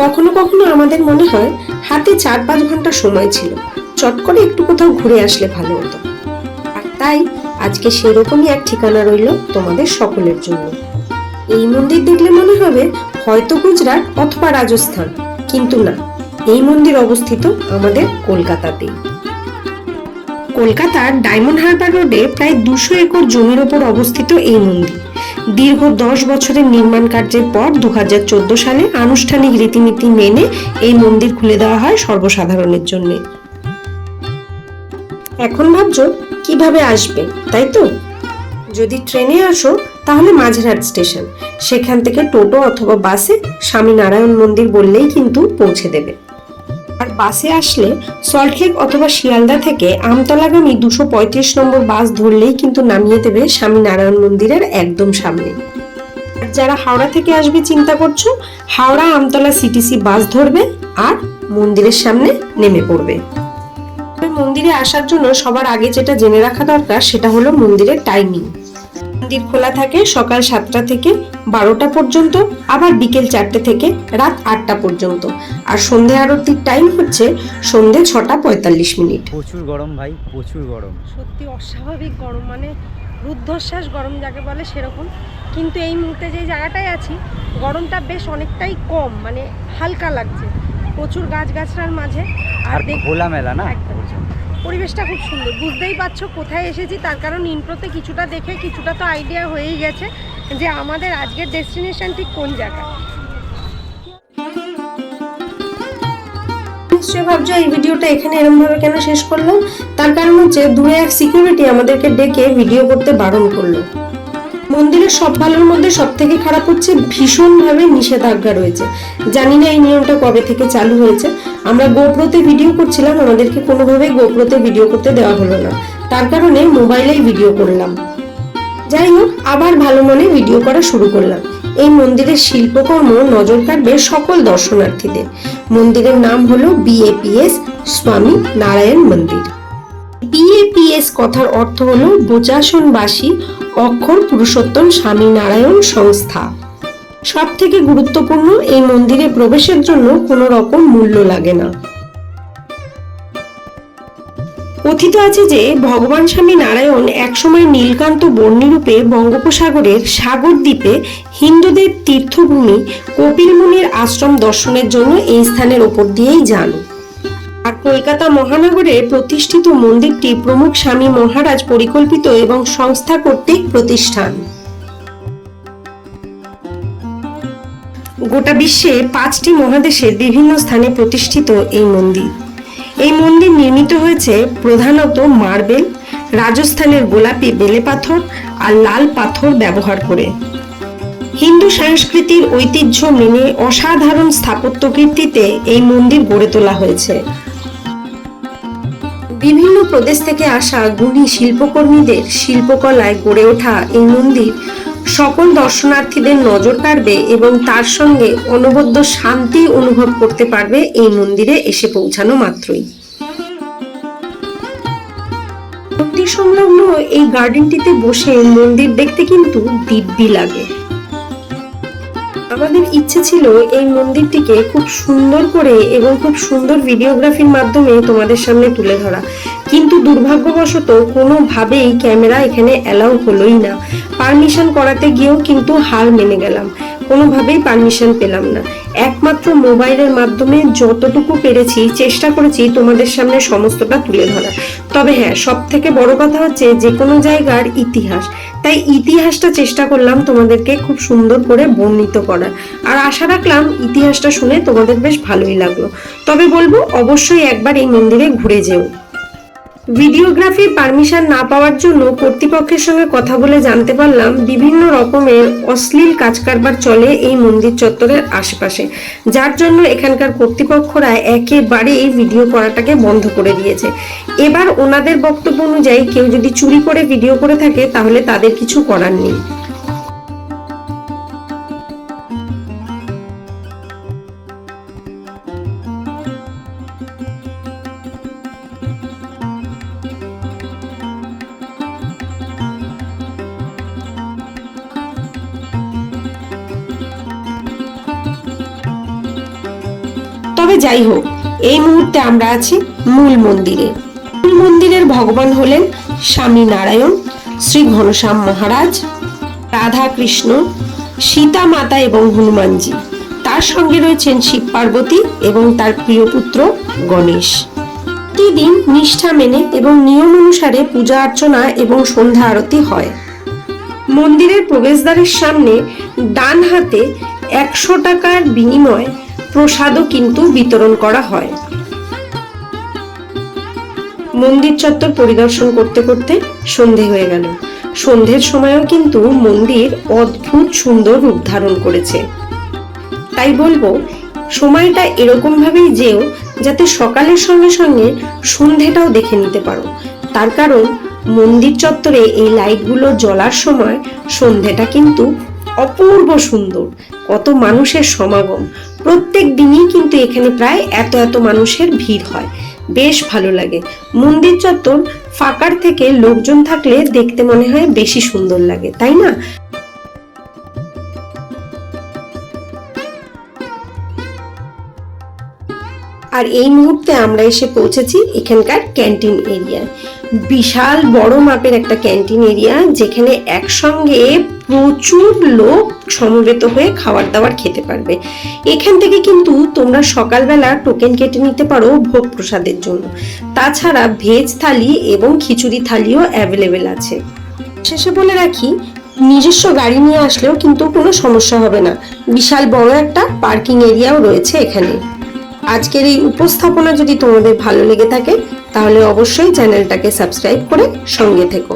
কখনো কখনো আমাদের মনে হয় হাতে চার পাঁচ ঘণ্টা সময় ছিল। চট করে একটু কোথাও ঘুরে আসলে ভালো হতো। আর তাই আজকে সেরকমই এক ঠিকানা রইল তোমাদের সকলের জন্য। এই মন্দির দেখলে মনে হবে হয়তো গুজরাট অথবা রাজস্থান, কিন্তু না, এই মন্দির অবস্থিত আমাদের কলকাতাতেই। কলকাতার ডায়মন্ড হারবার রোডে প্রায় দুশো একর জমির ওপর অবস্থিত এই মন্দির। দীর্ঘ দশ বছরের নির্মাণ কার্যের পর দু হাজার চোদ্দ সালে আনুষ্ঠানিক রীতিনীতি মেনে এই মন্দির খুলে দেওয়া হয় সর্বসাধারণের জন্য। এখন ভাবছ, কীভাবে আসবে, তাই তো? যদি ট্রেনে আসো, তাহলে মাঝেরহাট স্টেশন। সেখান থেকে টোটো অথবা বাসে স্বামীনারায়ণ মন্দির বললেই কিন্তু পৌঁছে দেবে। আর বাসে আসলে সল্টলেক অথবা শিয়ালদা থেকে আমতলাগামী দুশো পঁয়ত্রিশ নম্বর বাস ধরলেই কিন্তু নামিয়ে দেবে স্বামীনারায়ণ মন্দিরের একদম সামনে। যারা হাওড়া থেকে আসবে চিন্তা করছ, হাওড়া আমতলা সিটিসি বাস ধরবে আর মন্দিরের সামনে নেমে পড়বে। মন্দিরে আসার জন্য সবার আগে যেটা জেনে রাখা দরকার, সেটা হলো মন্দিরের টাইমিং মন্দির খোলা থাকে সকাল সাতটা থেকে বারোটা পর্যন্ত আবার বিকেল চারটে থেকে রাত আটটা পর্যন্ত। আর সন্ধে আরতির টাইম হচ্ছে সন্ধে ছটা পঁয়তাল্লিশ মিনিট। প্রচুর গরম ভাই প্রচুর গরম। সত্যি অস্বাভাবিক গরম মানে রুদ্ধশ্বাস গরম যাকে বলে সেরকম। কিন্তু এই মুহূর্তে যে জায়গাটায় আছি গরমটা বেশ অনেকটাই কম মানে হালকা লাগছে। প্রচুর গাছগাছড়ার মাঝে। আর খোলামেলা না? একদম। পরিবেশটা খুব সুন্দর। বুঝতেই পারছ কোথায় এসেছি, তার কারণ ইন্ট্রোতে কিছুটা দেখে কিছুটা তো আইডিয়া হয়েই গেছে যে আমাদের আজকের ডেস্টিনেশন ঠিক কোন জায়গা নিশ্চয়ই ভাবছ এই ভিডিওটা এখানে এরকম ভাবে কেন শেষ করলাম? তার কারণ হচ্ছে দূরে এক সিকিউরিটি আমাদেরকে ডেকে ভিডিও করতে বারণ করল। মন্দিরের সব ভালোর মধ্যে সব থেকে খারাপ হচ্ছে ভীষণভাবে নিষেধাজ্ঞা রয়েছে। জানি না এই নিয়মটা কবে থেকে চালু হয়েছে। আমরা গোপ্রোতে ভিডিও করছিলাম, আমাদেরকে কোনোভাবেই গোপ্রোতে ভিডিও করতে দেওয়া হলো না। তার কারণে মোবাইলেই ভিডিও করলাম। যাই হোক, আবার ভালো মনে ভিডিও করা শুরু করলাম। এই মন্দিরের শিল্পকর্ম নজর কাড়বে সকল দর্শনার্থীদের। মন্দিরের নাম হলো বিএপিএস স্বামী নারায়ণ মন্দির। বিএপিএস কথার অর্থ হলো বোচাসনবাসী অক্ষর পুরুষোত্তম স্বামী নারায়ণ সংস্থা। সব থেকে গুরুত্বপূর্ণ এই মন্দিরে প্রবেশের জন্য কোনো রকম মূল্য লাগে না। কথিত আছে যে ভগবান স্বামী নারায়ণ একসময় নীলকান্ত বর্ণিরূপে বঙ্গোপসাগরের সাগর দ্বীপে হিন্দুদের তীর্থভূমি কপিল মুনির আশ্রম দর্শনের জন্য এই স্থানের ওপর দিয়েই যান। আর কলকাতা মহানগরে প্রতিষ্ঠিত মন্দিরটি প্রমুখ স্বামী মহারাজ পরিকল্পিত এবং সংস্থা কর্তৃক প্রতিষ্ঠান। গোটা বিশ্বে পাঁচটি মহাদেশের বিভিন্ন স্থানে প্রতিষ্ঠিত এই মন্দির। এই মন্দির নির্মিত হয়েছে প্রধানত মার্বেল, রাজস্থানের গোলাপি বেলে পাথর আর লাল পাথর ব্যবহার করে। হিন্দু সংস্কৃতির ঐতিহ্য মেনে অসাধারণ স্থাপত্য কীর্তিতে এই মন্দির গড়ে তোলা হয়েছে। বিভিন্ন প্রদেশ থেকে আসা গুণী শিল্পকর্মীদের শিল্পকলায় গড়ে ওঠা এই মন্দির সকল দর্শনার্থীদের নজর কাড়বে এবং তার সঙ্গে অনবদ্য শান্তি অনুভব করতে পারবে এই মন্দিরে এসে পৌঁছানো মাত্রই। সংলগ্ন এই গার্ডেনটিতে বসে মন্দির দেখতে কিন্তু দিব্যি লাগে। আমাদের ইচ্ছে ছিল এই মন্দিরটিকে খুব সুন্দর করে এবং খুব সুন্দর ভিডিওগ্রাফির মাধ্যমে তোমাদের সামনে তুলে ধরা। কিন্তু দুর্ভাগ্যবশত কোনোভাবেই ক্যামেরা এখানে অ্যালাউ হলোই না। পারমিশন করাতে গিয়েও কিন্তু হার মেনে গেলাম। কোনোভাবেই পারমিশন পেলাম না। একমাত্র মোবাইলের মাধ্যমে যতটুকু পেরেছি, চেষ্টা করেছি তোমাদের সামনে সমস্তটা তুলে ধরা তবে হ্যাঁ সব থেকে বড় কথা হচ্ছে যে কোনো জায়গার ইতিহাস। তাই ইতিহাসটা চেষ্টা করলাম তোমাদেরকে খুব সুন্দর করে বর্ণিত করার। আর আশা রাখলাম ইতিহাসটা শুনে তোমাদের বেশ ভালোই লাগল। তবে বলব, অবশ্যই একবার এই মন্দিরে ঘুরে যেও। ভিডিওগ্রাফির পারমিশন না পাওয়ার জন্য কর্তৃপক্ষের সঙ্গে কথা বলে জানতে পারলাম বিভিন্ন রকমের অশ্লীল কাজকারবার চলে এই মন্দির চত্বরের আশেপাশে। যার জন্য এখানকার কর্তৃপক্ষরা একেবারে এই ভিডিও করাটাকে বন্ধ করে দিয়েছে। এবার ওনাদের বক্তব্য অনুযায়ী কেউ যদি চুরি করে ভিডিও করে থাকে, তাহলে তাদের কিছু করার নেই। যাই হোক, এই মুহূর্তে আমরা আছি মূল মন্দিরে। মূল মন্দিরের ভগবান হলেন স্বামী নারায়ণ, শ্রী ঘনশ্যাম মহারাজ রাধা কৃষ্ণ সীতা মাতা এবং হনুমানজি। তার সঙ্গে রয়েছেন শিব পার্বতী এবং তার প্রিয় পুত্র গণেশ। প্রতিদিন নিষ্ঠা মেনে এবং নিয়ম অনুসারে পূজা অর্চনা এবং সন্ধ্যা আরতি হয়। মন্দিরের প্রবেশদ্বারের সামনে ডান হাতে একশো টাকার বিনিময়ে প্রসাদও কিন্তু বিতরণ করা হয়। মন্দির চত্বর পরিদর্শন করতে করতে সন্ধে হয়ে গেল। সন্ধ্যের সময়ও কিন্তু মন্দির অদ্ভুত সুন্দর রূপ ধারণ করেছে। তাই বলব, সময়টা এরকম ভাবেই যেও যাতে সকালের সঙ্গে সঙ্গে সন্ধেটাও দেখে নিতে পারো। তার কারণ, মন্দির চত্বরে এই লাইটগুলো জ্বলার সময় সন্ধেটা কিন্তু অপূর্ব সুন্দর। কত মানুষের সমাগম প্রত্যেক দিনই কিন্তু এখানে প্রায় এত এত মানুষের ভিড় হয়। বেশ ভালো লাগে। মন্দির চত্বর ফাঁকার থেকে লোকজন থাকলে দেখতে মনে হয় বেশি সুন্দর লাগে, তাই না? আর এই মুহূর্তে আমরা এসে পৌঁছেছি এখানকার ক্যান্টিন এরিয়ায়। বিশাল বড় মাপের একটা ক্যান্টিন এরিয়া যেখানে একসঙ্গে প্রচুর লোক সমবেত হয়ে খাবার দাবার খেতে পারবে। এখান থেকে কিন্তু তোমরা সকালবেলা টোকেন কেটে নিতে পারো ভোগ প্রসাদের জন্য। তাছাড়া ভেজ থালি এবং খিচুড়ি থালিও অ্যাভেলেবেল আছে। শেষে বলে রাখি, নিজস্ব গাড়ি নিয়ে আসলেও কিন্তু কোনো সমস্যা হবে না। বিশাল বড় একটা পার্কিং এরিয়াও রয়েছে এখানে। আজকের এই উপস্থাপনা যদি তোমাদের ভালো লেগে থাকে, তাহলে অবশ্যই চ্যানেলটাকে সাবস্ক্রাইব করে সঙ্গে থেকো।